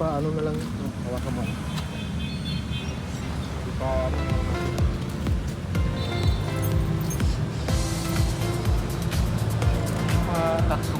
pa ano na lang. Hawakan mo. Di pa ano. Ah, tatlong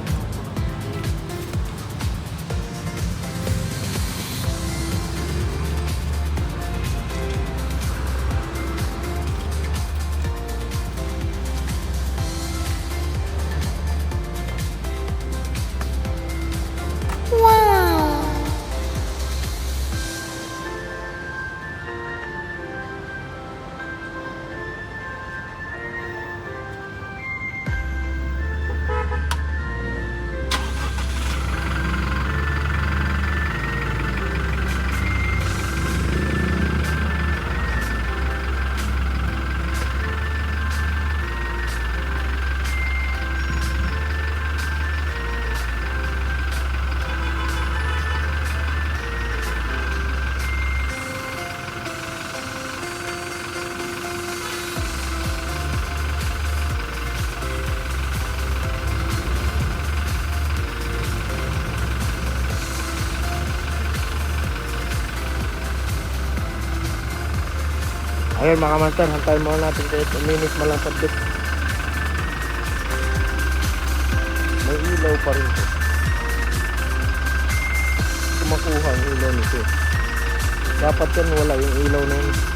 Ayun mga master, hantayin muna natin kahit uminit man lang sabit. May ilaw pa rin to. Kumakuha ang ilaw nito. Dapat yan wala yung ilaw na yun.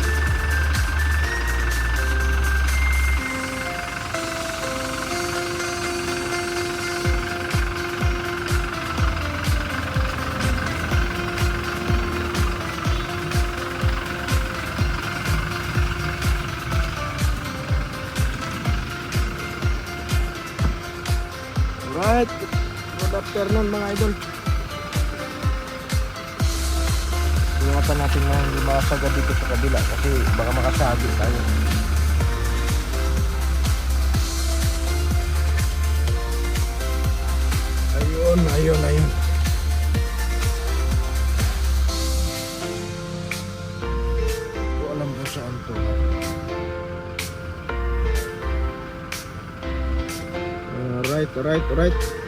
Good afternoon mga idol. Ingatan natin na hindi makasagad dito sa kabila kasi baka makasagi tayo. Ayun, ayun, ayun. Ko alam saan to. Alright, alright, alright.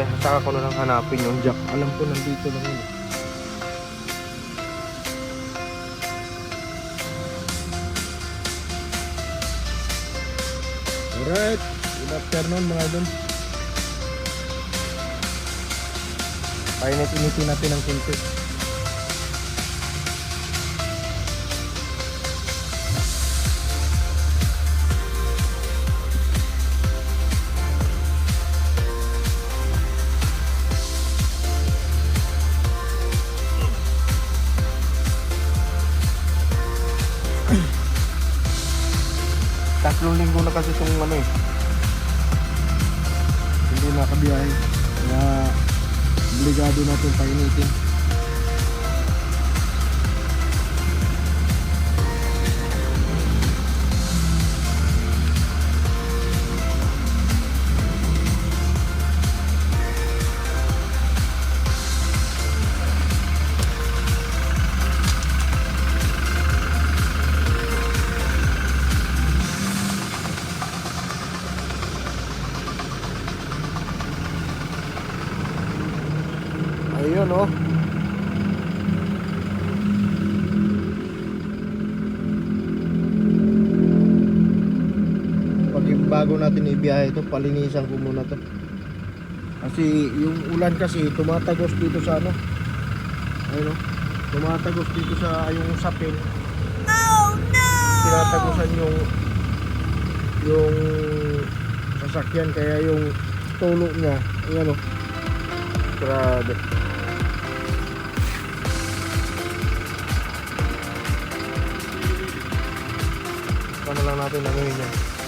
Kaya saka ko na lang hanapin yung jack. Alam ko nandito lang yun. Alright, good afternoon mga idol. Painit-initin natin ang kunti. Tatlong linggo na kasi itong ano eh. Hindi nakabiyahe. Kaya obligado natin painitin. Bago natin ibiyahe ito, palinisan ko muna to. Kasi yung ulan kasi tumatagos dito sa ano. Ayun oh. Tumatagos dito sa yung sapin. Oh no! Tinatagosan yung yung sasakyan kaya yung tulo niya, ayan oh. Grabe. Paano lang natin yun yan?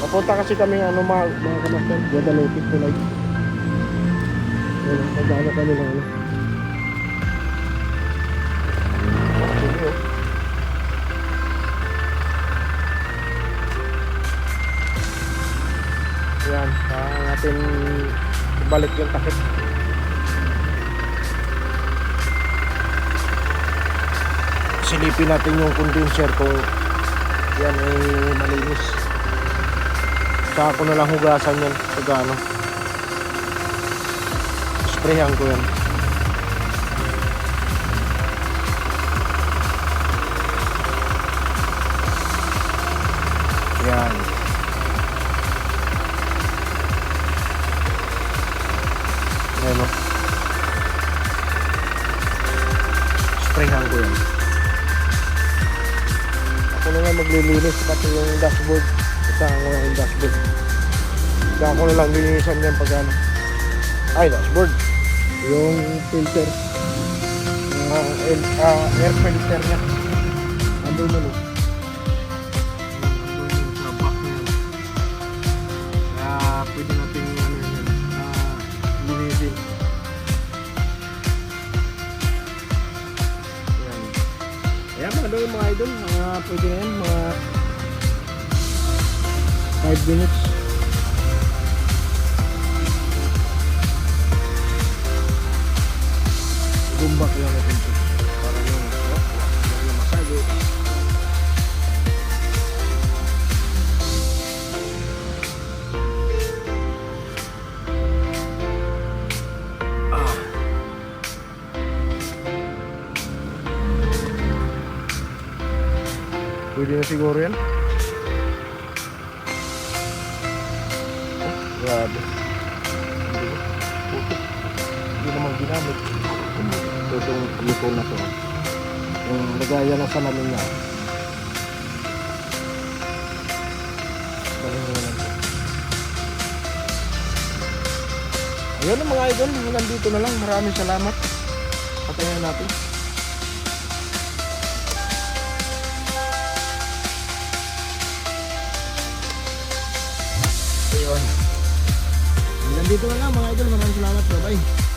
Papunta kasi kami ano mga, mga kamasan, Guadalupe tulay. Wala, magano kami ng ano. Yan, saka natin ibalik yung takip. Silipin natin yung condenser kung yan ay malinis. Saka ko na lang hugasan yan sa gano. Sprayhan ko yan. Yan. Ako na nga maglilinis pati yung dashboard. Kasama ko yung dashboard. Kaya ako na lang linisan yan pag ano. Ay, dashboard. Yung filter. Yung air, ah, air filter niya. Andun nun oh. Mga pwede yan, mga 5 minutes. Gumbak lang ito. Pwede na siguro yan. Oh, grabe. Hindi naman ginamit. Ito itong luto na to. Yung lagayan ng salamin niya. Galing naman ito. Ayun na mga idol, nandito na lang. Maraming salamat. Patayin natin. Ayun. Hanggang dito na lang mga idol. Maraming salamat. Bye-bye.